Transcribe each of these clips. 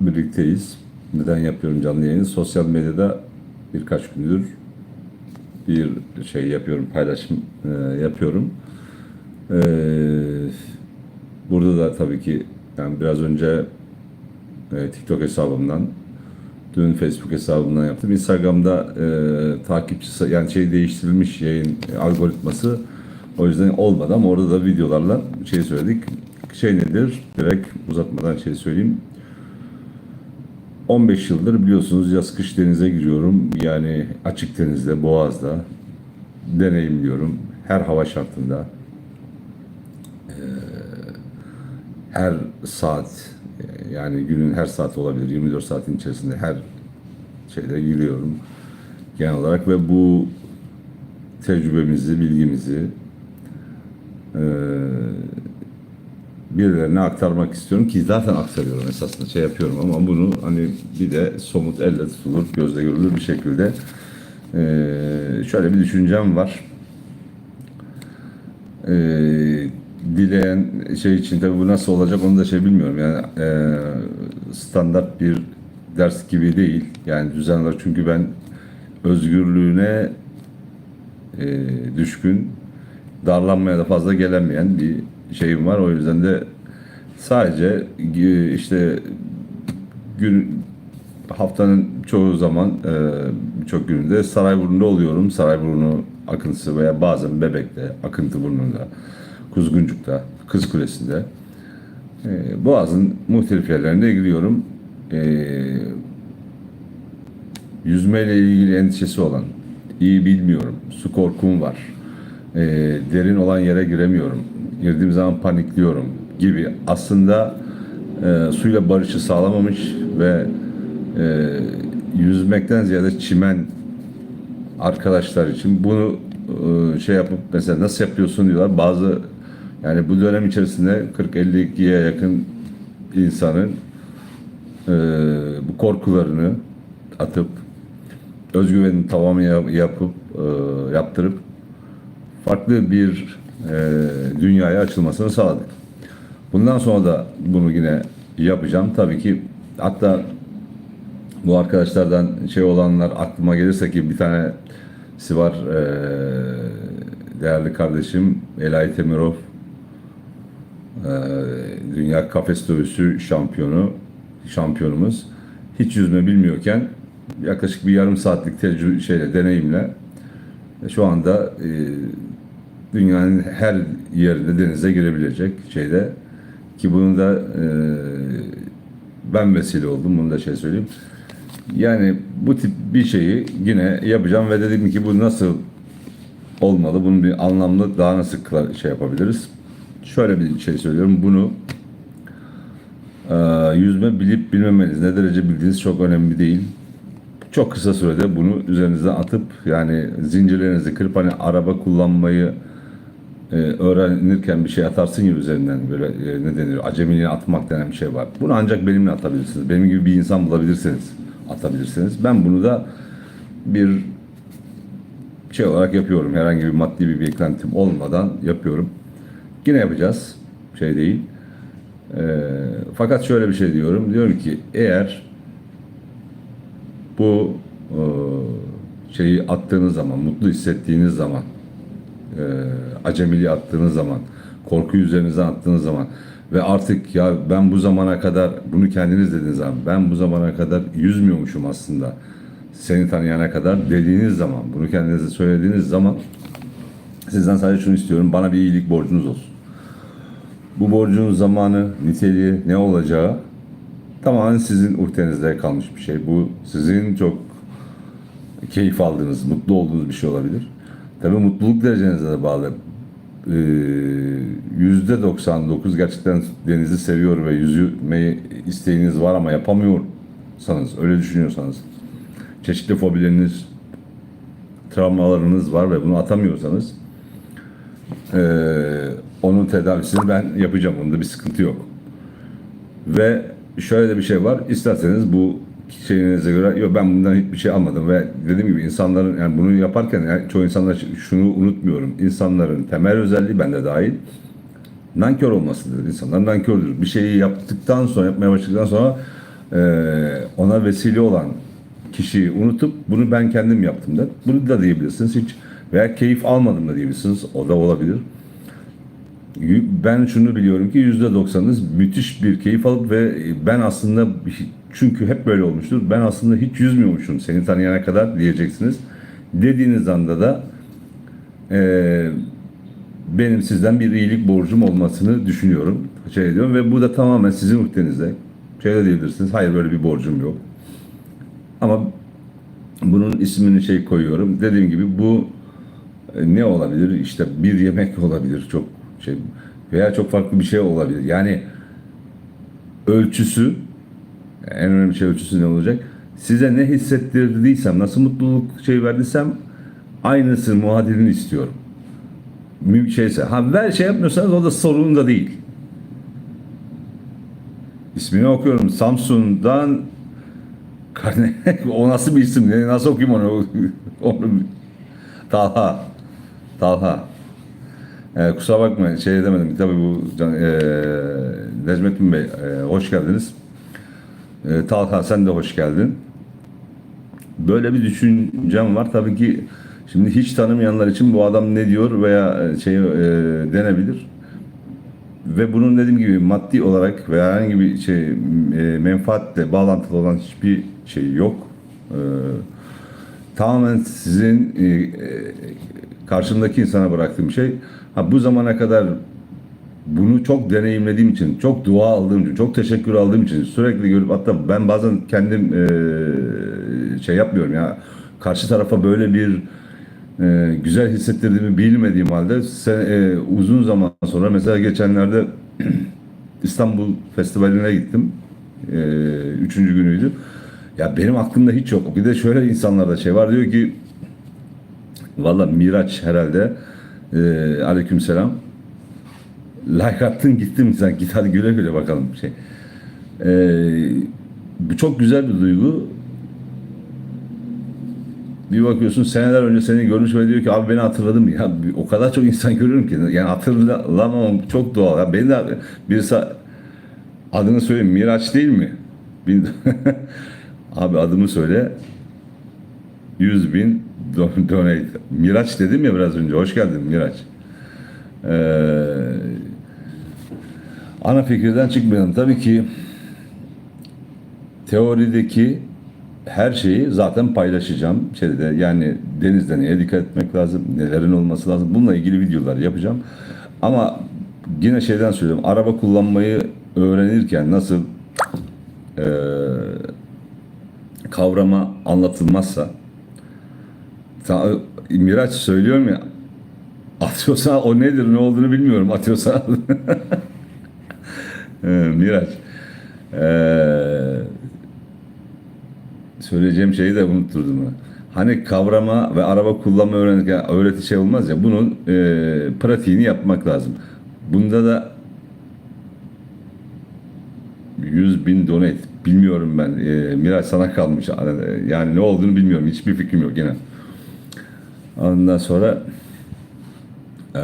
birlikteyiz. Neden yapıyorum canlı yayını? Sosyal medyada birkaç gündür bir şey yapıyorum, paylaşım e, yapıyorum. E, burada da tabii ki yani biraz önce e, TikTok hesabımdan, dün Facebook hesabımdan yaptım. Instagram'da e, takipçi yani şey değiştirilmiş yayın algoritması o yüzden olmadı ama orada da videolarla şey söyledik. Şey nedir? Direkt uzatmadan şey söyleyeyim. 15 yıldır biliyorsunuz yaz kış denize giriyorum. Yani açık denizde, boğazda deneyimliyorum. Her hava şartında. Ee, her saat yani günün her saati olabilir. 24 saatin içerisinde her şeyde giriyorum. Genel olarak ve bu tecrübemizi, bilgimizi e, birilerine aktarmak istiyorum ki zaten aktarıyorum esasında şey yapıyorum ama bunu hani bir de somut elle tutulur, gözle görülür bir şekilde. E, şöyle bir düşüncem var. E, dileyen şey için tabii bu nasıl olacak onu da şey bilmiyorum. Yani e, standart bir ders gibi değil. Yani düzenli olarak çünkü ben özgürlüğüne e, düşkün darlanmaya da fazla gelemeyen bir şeyim var. O yüzden de sadece e, işte gün haftanın çoğu zaman e, birçok gününde Sarayburnu'nda oluyorum. Sarayburnu akıntısı veya bazen Bebek'te, Akıntıburnu'nda, Kuzguncuk'ta, Kız Kulesi'nde e, Boğaz'ın muhtelif yerlerinde gidiyorum. E, yüzmeyle ilgili endişesi olan, iyi bilmiyorum, su korkum var, derin olan yere giremiyorum, girdiğim zaman panikliyorum gibi aslında e, suyla barışı sağlamamış ve e, yüzmekten ziyade çimen arkadaşlar için bunu e, şey yapıp mesela nasıl yapıyorsun diyorlar. Bazı yani bu dönem içerisinde 40-52'ye yakın insanın e, bu korkularını atıp özgüvenini tamamı yap- yapıp e, yaptırıp farklı bir dünyaya açılmasını sağladık. Bundan sonra da bunu yine yapacağım. Tabii ki hatta bu arkadaşlardan şey olanlar aklıma gelirse ki bir tanesi var e, değerli kardeşim Elay Temirov e, dünya kafes dövüşü şampiyonu şampiyonumuz hiç yüzme bilmiyorken yaklaşık bir yarım saatlik tecrübe şeyle deneyimle şu anda e, dünyanın her yerinde denize girebilecek şeyde ki bunu da e, ben vesile oldum bunu da şey söyleyeyim. Yani bu tip bir şeyi yine yapacağım ve dedim ki bu nasıl olmalı? Bunun bir anlamlı daha nasıl şey yapabiliriz? Şöyle bir şey söylüyorum. Bunu e, yüzme bilip bilmemeniz ne derece bildiğiniz çok önemli değil. Çok kısa sürede bunu üzerinize atıp yani zincirlerinizi kırıp hani araba kullanmayı e, öğrenirken bir şey atarsın ya üzerinden böyle e, ne denir acemiliğe atmak denen bir şey var. Bunu ancak benimle atabilirsiniz. Benim gibi bir insan bulabilirsiniz. Atabilirsiniz. Ben bunu da bir şey olarak yapıyorum. Herhangi bir maddi bir beklentim olmadan yapıyorum. Yine yapacağız. Şey değil. E, fakat şöyle bir şey diyorum. Diyorum ki eğer bu e, şeyi attığınız zaman, mutlu hissettiğiniz zaman, e, acemiliği attığınız zaman, korku üzerinize attığınız zaman ve artık ya ben bu zamana kadar bunu kendiniz dediğiniz zaman ben bu zamana kadar yüzmüyormuşum aslında seni tanıyana kadar dediğiniz zaman bunu kendinize söylediğiniz zaman sizden sadece şunu istiyorum bana bir iyilik borcunuz olsun. Bu borcun zamanı, niteliği ne olacağı tamamen sizin uhdenizde kalmış bir şey. Bu sizin çok keyif aldığınız, mutlu olduğunuz bir şey olabilir. Tabii mutluluk derecenize de bağlı. Ee, Yüzde 99 gerçekten denizi seviyor ve yüzmeyi isteğiniz var ama yapamıyorsanız, öyle düşünüyorsanız, çeşitli fobileriniz, travmalarınız var ve bunu atamıyorsanız, ee, onun tedavisini ben yapacağım. Onda bir sıkıntı yok. Ve şöyle de bir şey var. İsterseniz bu şeyinize göre yok ben bundan hiçbir şey almadım ve dediğim gibi insanların yani bunu yaparken yani çoğu insanlar şunu unutmuyorum. İnsanların temel özelliği bende dahil nankör olmasıdır. İnsanlar nankördür. Bir şeyi yaptıktan sonra yapmaya başladıktan sonra Ee, ona vesile olan kişiyi unutup bunu ben kendim yaptım da bunu da diyebilirsiniz hiç veya keyif almadım da diyebilirsiniz o da olabilir. Ben şunu biliyorum ki yüzde doksanınız müthiş bir keyif alıp ve ben aslında çünkü hep böyle olmuştur. Ben aslında hiç yüzmüyormuşum seni tanıyana kadar diyeceksiniz. Dediğiniz anda da eee, benim sizden bir iyilik borcum olmasını düşünüyorum. Şey ediyorum ve bu da tamamen sizin ukdenizde. Şey de diyebilirsiniz. Hayır böyle bir borcum yok. Ama bunun ismini şey koyuyorum. Dediğim gibi bu e, ne olabilir? İşte bir yemek olabilir çok şey veya çok farklı bir şey olabilir. Yani ölçüsü en önemli şey ölçüsü ne olacak? Size ne hissettirdiysem, nasıl mutluluk şey verdiysem aynısı muadilini istiyorum. Müm şeyse. Ha ver şey yapmıyorsanız o da sorun da değil. İsmini okuyorum. Samsun'dan o nasıl bir isim? Nasıl okuyayım onu? onu Talha. Talha. Ee, kusura bakmayın şey demedim. Tabii bu ee, Necmettin Bey ee, hoş geldiniz. Ee, Talha sen de hoş geldin. Böyle bir düşüncem var. Tabii ki şimdi hiç tanımayanlar için bu adam ne diyor veya e, şey ee, denebilir. Ve bunun dediğim gibi maddi olarak veya herhangi bir şey e, menfaatle bağlantılı olan hiçbir şey yok. Ee, tamamen sizin e, e, karşımdaki insana bıraktığım şey. Ha bu zamana kadar bunu çok deneyimlediğim için, çok dua aldığım için, çok teşekkür aldığım için sürekli görüp hatta ben bazen kendim e, şey yapmıyorum ya karşı tarafa böyle bir e, güzel hissettirdiğimi bilmediğim halde sen, e, uzun zaman sonra mesela geçenlerde İstanbul Festivali'ne gittim. E, üçüncü günüydü. Ya benim aklımda hiç yok. Bir de şöyle insanlarda şey var diyor ki valla Miraç herhalde e, aleykümselam like attın gittin sen git hadi güle güle bakalım şey. E, bu çok güzel bir duygu. Bir bakıyorsun seneler önce seni görmüş ve diyor ki abi beni hatırladın mı? Ya o kadar çok insan görüyorum ki yani hatırlamamam çok doğal. Ya beni de birisi adını söyleyeyim Miraç değil mi? Abi adımı söyle. 100 bin do- donate. Miraç dedim ya biraz önce. Hoş geldin Miraç. Ee, ana fikirden çıkmayalım. Tabii ki teorideki her şeyi zaten paylaşacağım. Şeyde yani denizde neye dikkat etmek lazım, nelerin olması lazım. Bununla ilgili videolar yapacağım. Ama yine şeyden söylüyorum. Araba kullanmayı öğrenirken nasıl eee, kavrama anlatılmazsa ta, Miraç söylüyorum ya atıyorsa o nedir ne olduğunu bilmiyorum atıyorsa Miraç Eee söyleyeceğim şeyi de unutturdum. ha. Hani kavrama ve araba kullanma öğrenirken öğreti şey olmaz ya bunun e, pratiğini yapmak lazım. Bunda da 100 bin donate bilmiyorum ben. E, Miraç sana kalmış. Yani ne olduğunu bilmiyorum. Hiçbir fikrim yok yine. Ondan sonra e,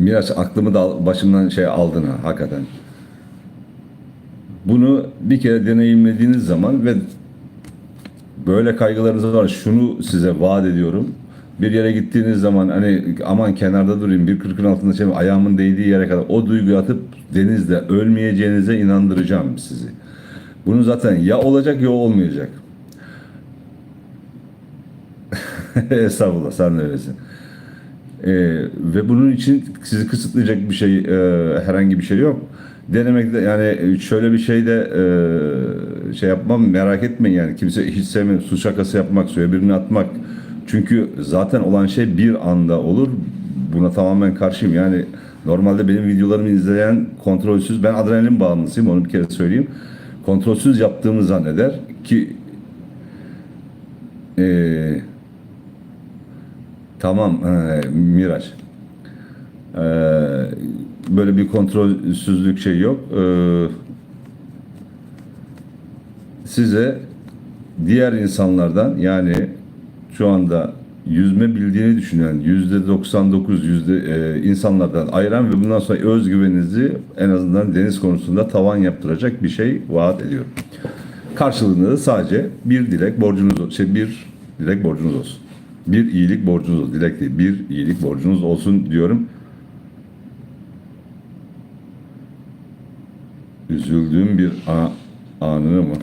Miraç aklımı da başımdan şey aldın ha hakikaten. Bunu bir kere deneyimlediğiniz zaman ve böyle kaygılarınız var. Şunu size vaat ediyorum. Bir yere gittiğiniz zaman hani aman kenarda durayım bir kırkın altında şey ayağımın değdiği yere kadar o duyguyu atıp denizde ölmeyeceğinize inandıracağım sizi. Bunu zaten ya olacak ya olmayacak. Estağfurullah sen de öylesin. Ee, ve bunun için sizi kısıtlayacak bir şey e, herhangi bir şey yok. Denemekte yani şöyle bir şey de e, şey yapmam merak etmeyin yani. Kimse hiç sevmiyor su şakası yapmak suya birini atmak. Çünkü zaten olan şey bir anda olur. Buna tamamen karşıyım. Yani normalde benim videolarımı izleyen kontrolsüz ben adrenalin bağımlısıyım onu bir kere söyleyeyim. Kontrolsüz yaptığımı zanneder ki eee Tamam e, Miraç. E, böyle bir kontrolsüzlük şey yok. E, size diğer insanlardan yani şu anda yüzme bildiğini düşünen yüzde 99 yüzde e, insanlardan ayıran ve bundan sonra özgüveninizi en azından deniz konusunda tavan yaptıracak bir şey vaat ediyorum. Karşılığında da sadece bir dilek borcunuz şey bir dilek borcunuz olsun. Bir iyilik borcunuz. Dilek değil, bir iyilik borcunuz olsun diyorum. Üzüldüğüm bir anını mı?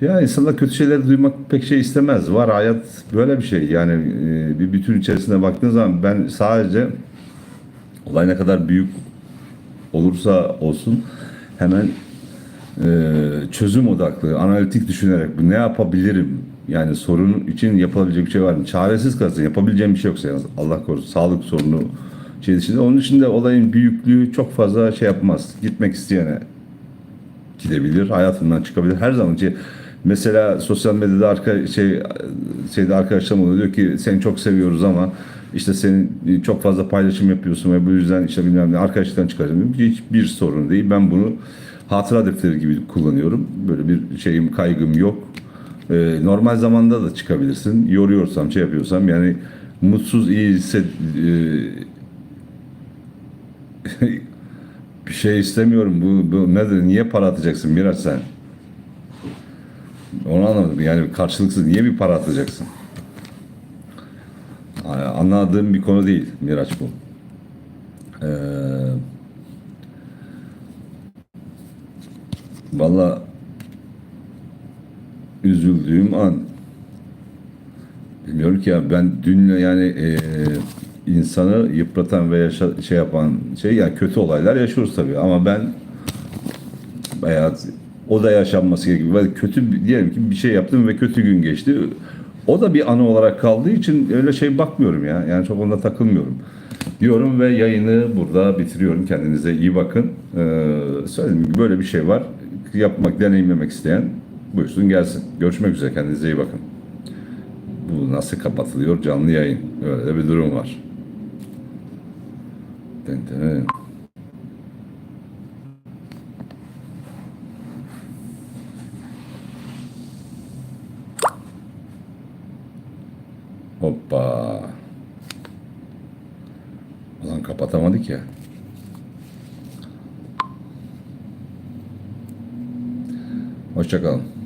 Ya insanlar kötü şeyler duymak pek şey istemez. Var hayat böyle bir şey. Yani e, bir bütün içerisine baktığın zaman ben sadece olay ne kadar büyük olursa olsun hemen e, çözüm odaklı, analitik düşünerek ne yapabilirim? Yani sorun için yapılabilecek bir şey var mı? Çaresiz kalsın, yapabileceğim bir şey yoksa yani Allah korusun sağlık sorunu dışında. Onun için de olayın büyüklüğü çok fazla şey yapmaz. Gitmek isteyene gidebilir, hayatından çıkabilir. Her zaman şey, mesela sosyal medyada arka şey şeyde arkadaşlarım oluyor diyor ki seni çok seviyoruz ama işte senin çok fazla paylaşım yapıyorsun ve bu yüzden işte bilmem ne arkadaşlıktan çıkaracağım. Hiçbir sorun değil. Ben bunu hatıra defteri gibi kullanıyorum. Böyle bir şeyim, kaygım yok. Ee, normal zamanda da çıkabilirsin. Yoruyorsam, şey yapıyorsam yani mutsuz, iyi hisset, e, bir şey istemiyorum. Bu, bu nedir? Niye para atacaksın Miraç sen? Onu anlamadım. Yani karşılıksız niye bir para atacaksın? Anladığım bir konu değil Miraç bu. Ee, Valla üzüldüğüm an bilmiyorum ki ya ben dün yani e, insanı yıpratan ve yaşa, şey yapan şey yani kötü olaylar yaşıyoruz tabii ama ben bayağı o da yaşanması gerekiyor. Ben kötü diyelim ki bir şey yaptım ve kötü gün geçti. O da bir anı olarak kaldığı için öyle şey bakmıyorum ya. Yani çok onda takılmıyorum. Diyorum ve yayını burada bitiriyorum. Kendinize iyi bakın. Ee, söylediğim gibi böyle bir şey var. Yapmak, deneyimlemek isteyen buyursun gelsin. Görüşmek üzere. Kendinize iyi bakın. Bu nasıl kapatılıyor? Canlı yayın. Öyle de bir durum var. Hoppa. Ulan kapatamadık ya. Hoşçakalın.